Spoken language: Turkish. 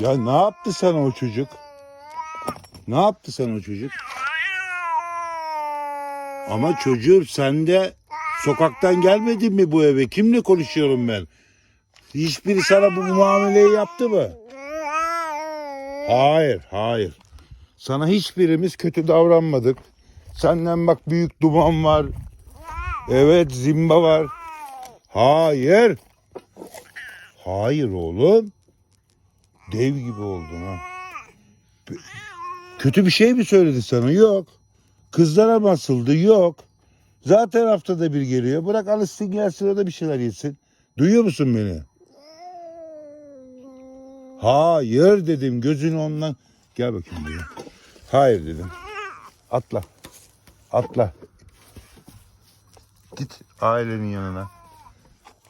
Ya ne yaptı sana o çocuk? Ne yaptı sana o çocuk? Ama çocuğum sen de sokaktan gelmedin mi bu eve? Kimle konuşuyorum ben? Hiçbiri sana bu muameleyi yaptı mı? Hayır, hayır. Sana hiçbirimiz kötü davranmadık. Senden bak büyük duman var. Evet, zimba var. Hayır. Hayır oğlum. Dev gibi oldun ha. Kötü bir şey mi söyledi sana? Yok. Kızlara basıldı? Yok. Zaten haftada bir geliyor. Bırak alışsın gelsin o da bir şeyler yesin. Duyuyor musun beni? Hayır dedim. Gözünü ondan... Gel bakayım buraya. Hayır dedim. Atla. Atla. Git ailenin yanına.